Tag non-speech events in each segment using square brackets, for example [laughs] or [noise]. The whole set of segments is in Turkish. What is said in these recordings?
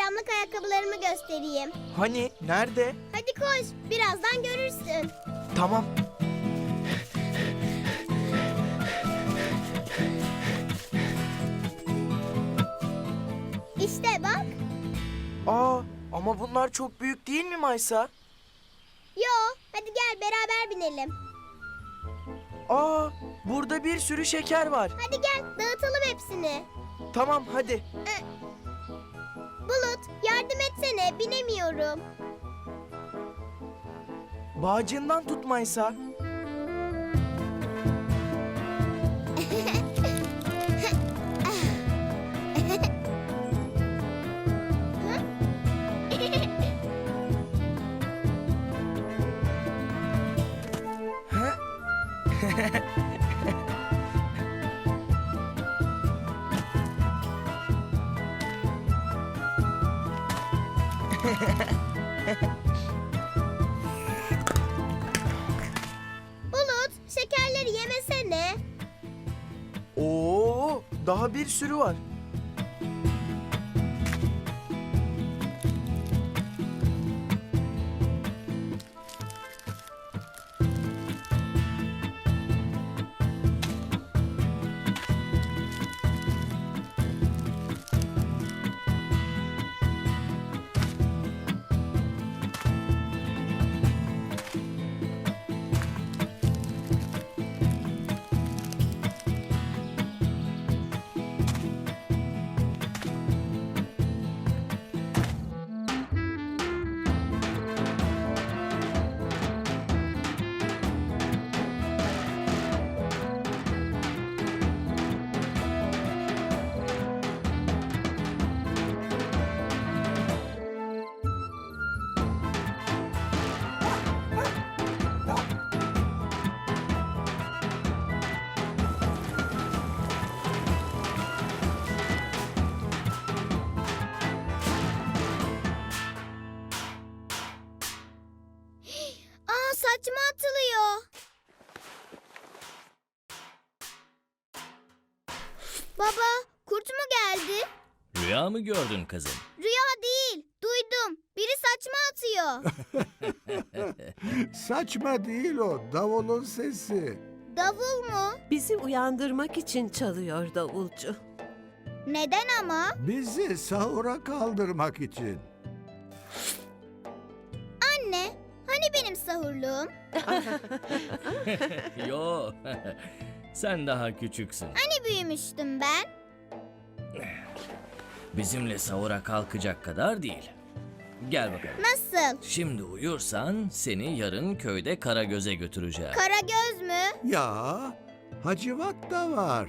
bayramlık ayakkabılarımı göstereyim. Hani nerede? Hadi koş, birazdan görürsün. Tamam. İşte bak. Aa ama bunlar çok büyük değil mi Maysa? Yo, hadi gel beraber binelim. Aa burada bir sürü şeker var. Hadi gel, dağıtalım hepsini. Tamam hadi. Bulut, yardım etsene, binemiyorum. Bağcığından tut daha bir sürü var. Baba, kurt mu geldi? Rüya mı gördün kızım? Rüya değil, duydum. Biri saçma atıyor. [laughs] Saçma değil o, davulun sesi. Davul mu? Bizi uyandırmak için çalıyor davulcu. Neden ama? Bizi sahura kaldırmak için. Anne, hani benim sahurluğum? [laughs] Yo, [laughs] sen daha küçüksün. Hani büyümüştüm ben? Bizimle sahura kalkacak kadar değil. Gel bakalım. Nasıl? Şimdi uyursan seni yarın köyde Karagöz'e götüreceğim. Kara göz mü? Ya, Hacivat da var.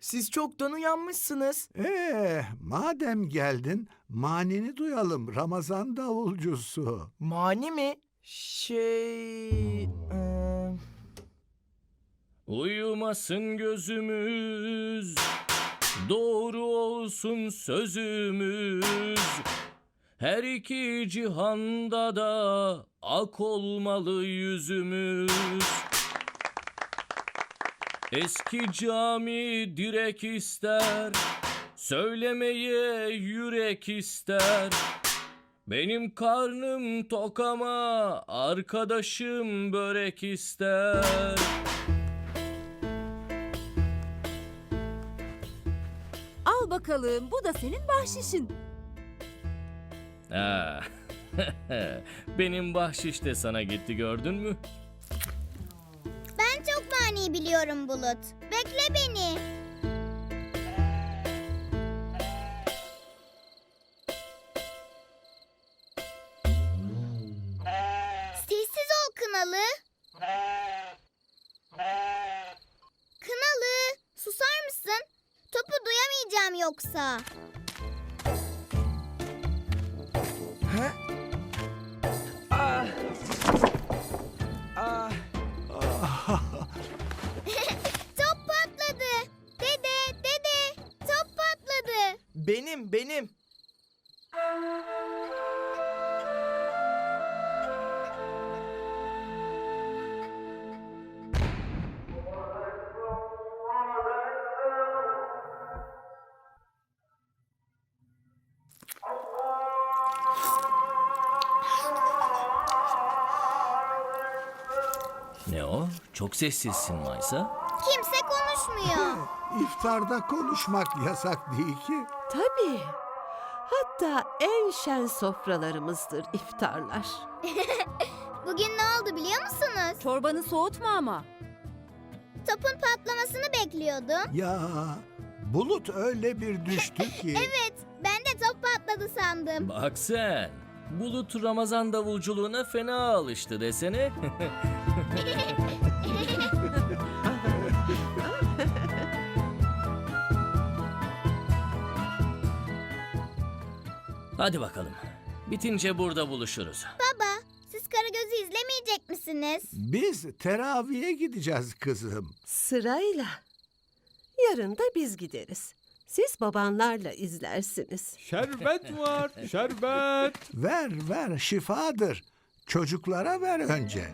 Siz çoktan uyanmışsınız. Ee, madem geldin, manini duyalım Ramazan davulcusu. Mani mi? Şey... eee, Uyumasın gözümüz, doğru olsun sözümüz. Her iki cihanda da ak olmalı yüzümüz. Eski cami direk ister, söylemeye yürek ister. Benim karnım tok ama arkadaşım börek ister. Al bakalım bu da senin bahşişin. Ha. [laughs] Benim bahşiş de sana gitti gördün mü? Çok mani biliyorum Bulut. Bekle beni. Sessiz ol Kınalı. Kınalı, susar mısın? Topu duyamayacağım yoksa. Benim, benim. Ne o? Çok sessizsin Maysa. Kimse konuşmuyor. İftarda konuşmak yasak değil ki. Tabii. Hatta en şen sofralarımızdır iftarlar. [laughs] Bugün ne oldu biliyor musunuz? Çorbanı soğutma ama. Topun patlamasını bekliyordum. Ya bulut öyle bir düştü [laughs] ki. Evet, ben de top patladı sandım. Bak sen. Bulut Ramazan davulculuğuna fena alıştı desene. [laughs] Hadi bakalım. Bitince burada buluşuruz. Baba, siz Karagöz'ü izlemeyecek misiniz? Biz teraviye gideceğiz kızım. Sırayla. Yarın da biz gideriz. Siz babanlarla izlersiniz. Şerbet var, [laughs] şerbet. Ver ver şifadır. Çocuklara ver önce.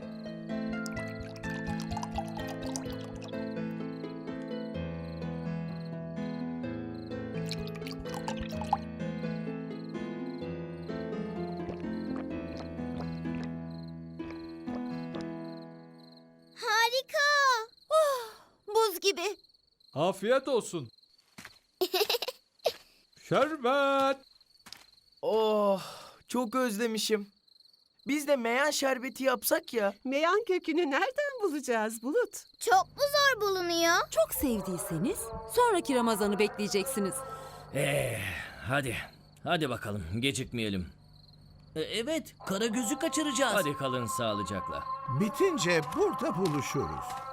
Gibi. Afiyet olsun. [laughs] Şerbet. Oh, çok özlemişim. Biz de meyan şerbeti yapsak ya. Meyan kökünü nereden bulacağız Bulut? Çok mu zor bulunuyor? Çok sevdiyseniz sonraki Ramazan'ı bekleyeceksiniz. Ee, hadi. Hadi bakalım gecikmeyelim. E, evet, Karagöz'ü kaçıracağız. Hadi kalın sağlıcakla. Bitince burada buluşuruz.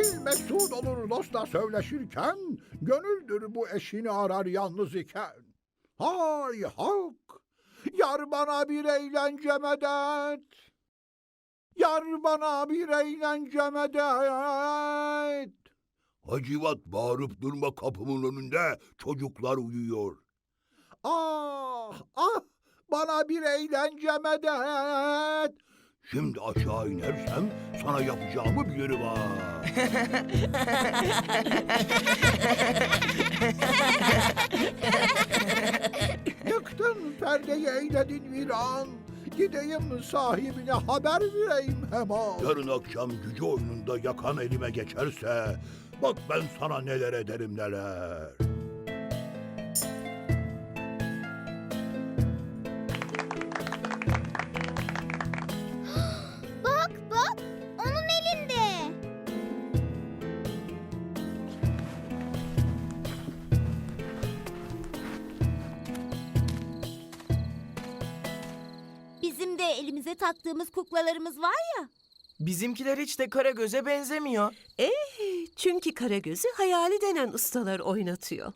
Dil mesut olur dostla söyleşirken, gönüldür bu eşini arar yalnız iken. Hay halk, yar bana bir eğlence medet. Yar bana bir eğlence medet. Hacivat bağırıp durma kapımın önünde, çocuklar uyuyor. Ah, ah, bana bir eğlence medet. Şimdi aşağı inersem sana yapacağımı bilirim ha. Yıktın perdeyi eyledin viran. Gideyim sahibine haber vereyim hemen. Yarın akşam gücü oyununda yakan elime geçerse... ...bak ben sana neler ederim neler. Bizim de elimize taktığımız kuklalarımız var ya. Bizimkiler hiç de Karagöz'e benzemiyor. Çünkü Karagöz'ü hayali denen ustalar oynatıyor.